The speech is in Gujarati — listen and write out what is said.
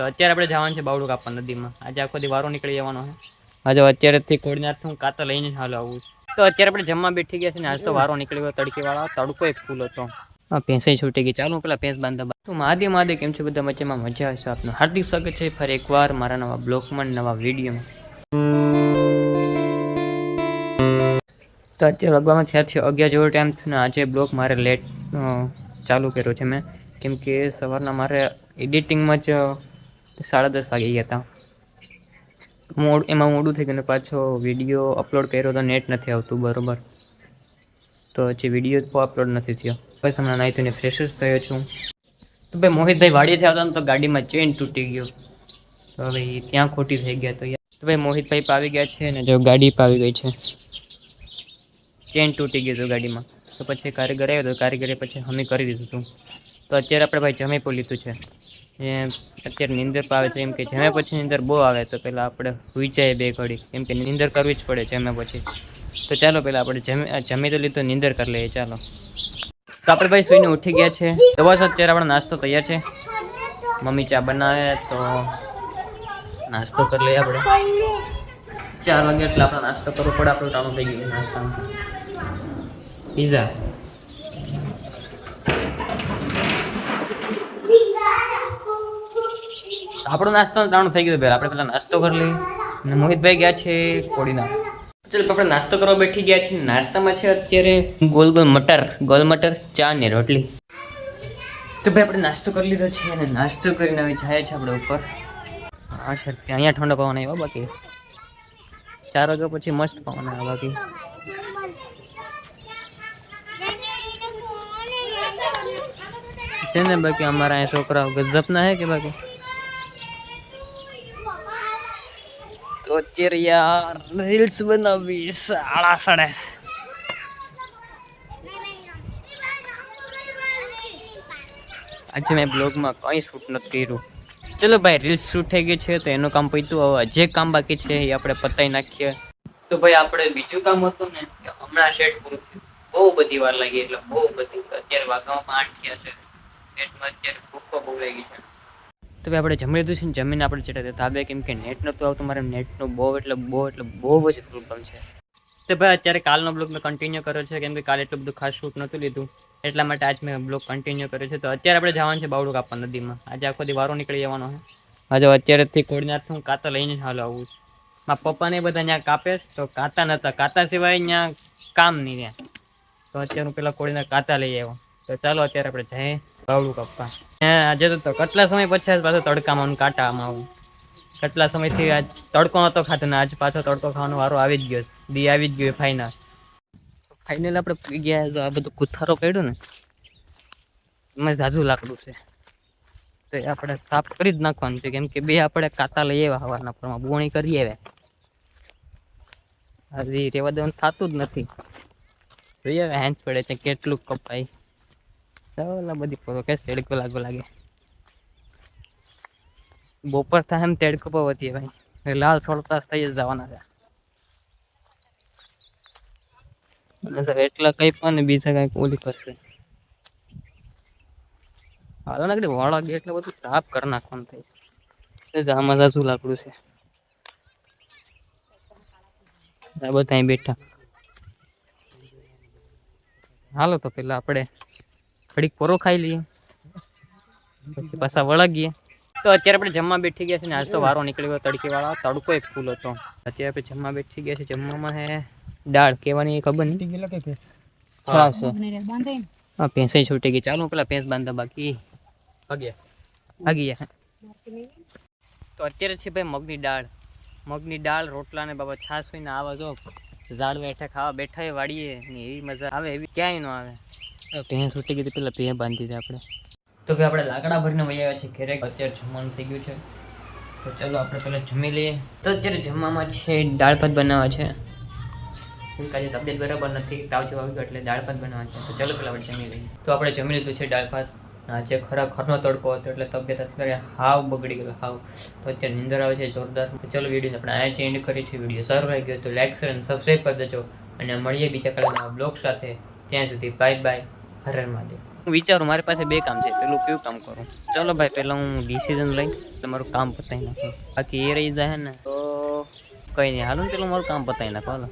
તો અત્યારે આપણે જવાનું છે બાવડું કાપવા નદીમાં. આજે આખો દી વારો નીકળી જવાનો છે. આજે અત્યારેથી કોડીનાથ હું કાતો લઈને હાલ આવું છું. તો અત્યારે આપણે જમવા બેઠી ગયા છે ને આજ તો વારો નીકળી ગયો, તડકીવાળા, તડકો એક ફૂલ હતો. હા ભેંસે છૂટી ગઈ. ચાલો પેલા ભેંસ બાંધા તો મહાદેવ મહાદેવ, કેમ છે બધા મજામાં? મજા આવશે આપનું. હાર્દિક સ્વાગત છે ફરી એકવાર મારા નવા બ્લોગમાં નવા વિડીયોમાં. તો અત્યારે લગભગમાં થયા છે અગિયાર જેવો ટાઈમ થયો ને આજે બ્લોગ મારે લેટ ચાલુ કર્યો છે મેં. કેમ કે સવારના મારે એડિટિંગમાં જ સાડા દસ વાગી ગયા હતા મોડ, એમાં મોડું થઈ ગયું પાછો વીડિયો અપલોડ કર્યો તો નેટ નથી આવતું, બરોબર. તો હજી વીડિયો તો અપલોડ નથી થયો. બસ હમણાં નાહી થઈને ફ્રેશ જ થયો છું. તો ભાઈ મોહિતભાઈ વાડીએથી આવતા ને તો ગાડીમાં ચેન તૂટી ગયો. તો હવે ત્યાં ખોટી થઈ ગયા તો તો ભાઈ મોહિતભાઈ પાવી ગયા છે ને જો ગાડી પાવી ગઈ છે. ચેન તૂટી ગયું હતું ગાડીમાં. તો પછી કારીગર આવ્યો તો કારીગરે પછી હમી કરી દીધું હતું તો અત્યારે આપણે ભાઈ જમી લીધું છે. એ અત્યારે નીંદર આવે છે, એમ કે જમે પછી નીંદર બહુ આવે, તો પહેલાં આપણે સુઈ જાય બે ઘડી. કેમ કે નીંદર કરવી જ પડે જમે પછી. તો ચાલો પહેલાં આપણે જમી જમી તો લીધું, નીંદર કરી લઈએ, ચાલો. તો આપણે ભાઈ સુઈને ઉઠી ગયા છે. તો બસ, અત્યારે આપણો નાસ્તો તૈયાર છે. મમ્મી ચા બનાવે, તો નાસ્તો કરી લઈએ આપણે. ચાર વાગે એટલે આપણે નાસ્તો કરવો પડે, આપણું ટાણું થઈ ગયું નાસ્તાનું પીઝા? આપણો નાસ્તો ટાણું થઈ ગયું પહેલાં આપણે પહેલાં નાસ્તો કરી લઈએ. અને મોહિતભાઈ ગયા છે કોડીના. ચાલો, આપણે નાસ્તો કરવા બેઠી ગયા છીએ. નાસ્તામાં છે અત્યારે ગોલ ગોલ મટર. ગોલ મટર, ચા ને રોટલી. તો ભાઈ, આપણે નાસ્તો કરી લીધો છે અને નાસ્તો કરીને હવે જાય છે આપણે ઉપર. હા, સર અહીંયા ઠંડો પવન આવ્યો બાકી. ચાર વાગ્યા પછી મસ્ત પવન આવ્યો બાકી. છે ને બાકી અમારા અહીંયા છોકરાઓ ગજબના હે કે બાકી? અત્યારે યાર રીલ્સ બનાવવી સાડા આજે મેં બ્લોગમાં કંઈ શૂટ નથી કર્યું ચલો ભાઈ રીલ્સ શૂટ થઈ ગઈ છે, તો એનું કામ પત્યું હવે. જે કામ બાકી છે, એ આપણે પતાવી નાખીએ. તો ભાઈ, આપણે બીજું કામ હતું ને, કે હમણાં શેડ પૂરું થયું. બહુ બધી વાર લાગી, એટલે બહુ બધી. અત્યારે વાગવામાં આઠ થયા છે. નેટમાં અત્યારે ભૂખો બહુ લાગી છે. તો ભાઈ આપણે જમી લીધું છે ને, જમીને આપણે ચડ્યા ધાબે કેમ કે નેટ નહોતું આવતું, મારે નેટનું બહુ, એટલે બહુ એટલે બહુ જ પ્રોબ્લેમ છે. તો ભાઈ, અત્યારે કાલનો બ્લોગ મેં કન્ટિન્યુ કર્યો છે, કેમ કે કાલે એટલું બધું ખાસ શૂટ નહોતું લીધું, એટલા માટે આજ મેં બ્લોગ કન્ટિન્યુ કર્યો છે. તો અત્યારે આપણે જવાનું છે બાવડું કાપવા નદીમાં. આજે આખો દી વારો નીકળી જવાનો છે. આજે અત્યારેથી કોડીનાથ હું કાતા લઈને હાલ આવું છું. મારા પપ્પાને બધા ત્યાં કાપે તો કાતા નહોતા કાતા સિવાય ત્યાં કામ નહીં ત્યાં તો અત્યારે હું પેલા કોડીના કાતા લઈ આવ્યો. તો ચાલો અત્યારે આપણે જઈએ બાવડું કાપવા. આજે તો કેટલા સમય પછી આજ પાછો તડકામાં કાંટામાં આવું? કેટલા સમયથી આજ તડકો નહોતો ખાતો ને આજ પાછો તડકો ખાવાનો વારો આવી જ ગયો દી આવી જ ગયો ફાઇનલ ફાઇનલ આપણે પી ગયા તો આ બધું કુથારો પડ્યો ને. એમાં ઝાઝું લાકડું છે. તો એ આપણે સાફ કરી જ નાખવાનું છે, કેમ કે બે આપણે કાતા લઈ આવ્યા હવાના પરમાં બોણી કરી આવ્યા. હજી રેવા દેવાનું થતું જ નથી. જોઈએ હેન્સ પડે છે, કેટલું કપાય. ચાલો બધી ફોટો કે તેડકો લાગો લાગે. બપોર થાય એમ તેડકો પર હતી ભાઈ. લાલ છોડતા થઈ જ જવાના છે. એટલા કઈ પણ બીજા કઈ ઓલી કરશે. હાલો ને વાળા ગયા એટલે બધું સાફ કરી નાખવાનું થાય જામા જાજુ લાકડું છે? બધા બેઠા. હાલો તો પેલા આપણે ઘડીક પોરો ખાઈ લઈએ. પછી પાછા વળગીએ. તો અત્યારે આપણે જમવા બેઠી ગયા છે ને, આજ તો વારો નીકળી ગયો તડકી વાળા તડકો એક ફૂલ હતો. અત્યારે આપણે જમવા બેઠી ગયા છે. જમવામાં હે દાળ કહેવાની ખબર નહીં. છાશ. હા ભેંસે છૂટી ગઈ. ચાલો પેલા ભેંસ બાંધા બાકી. તો અત્યારે છે ભાઈ મગની દાળ. મગની દાળ રોટલા ને બાબા છાશ હોય ને આવા જો. ઝાડ બેઠા ખાવા બેઠા એ વાડીએ ને એવી મજા આવે એવી ક્યાંય ન આવે. ભેંસ છૂટી ગઈ પેલા ભેં બાંધી દે આપણે. તો ભાઈ આપણે લાકડા ભરીને વહી આવ્યા છીએ ઘેરે અત્યારે જમવાનું થઈ ગયું છે. તો ચાલો આપણે પહેલાં જમી લઈએ. તો અત્યારે જમવામાં છે દાળ ભાત બનાવવા છે. આજે તબિયત બરાબર નથી તાવ જેવો એટલે દાળ ભાત બનાવવા છે. તો ચાલો પહેલાં આપણે જમી લઈએ. તો આપણે જમી લીધું છે દાળ ભાત. આજે ખરેખરનો તડકો હતો એટલે તબિયત અત્યારે હાવ બગડી ગયો, હાવ. તો અત્યારે નિંદર આવે છે, જોરદાર. ચલો વીડિયો આપણે અહીંયા એન્ડ કરીએ છીએ વીડિયો. સારો લાગ્યો તો લાઈક શેર અને સબસ્ક્રાઈબ કરી દેજો. અને મળીએ બીજા કલાકના બ્લોગ સાથે. ત્યાં સુધી બાય બાય હર મહાદેવ. હું વિચારું, મારી પાસે બે કામ છે. પેલું કયું કામ કરું? ચલો ભાઈ પહેલાં હું ડિસિઝન લઈ, તમારું કામ પતાવી નાખું. બાકી એ રહી જાય ને તો કઈ નહીં. હાલો ને પેલું મારું કામ પતાવી નાખો, હાલો.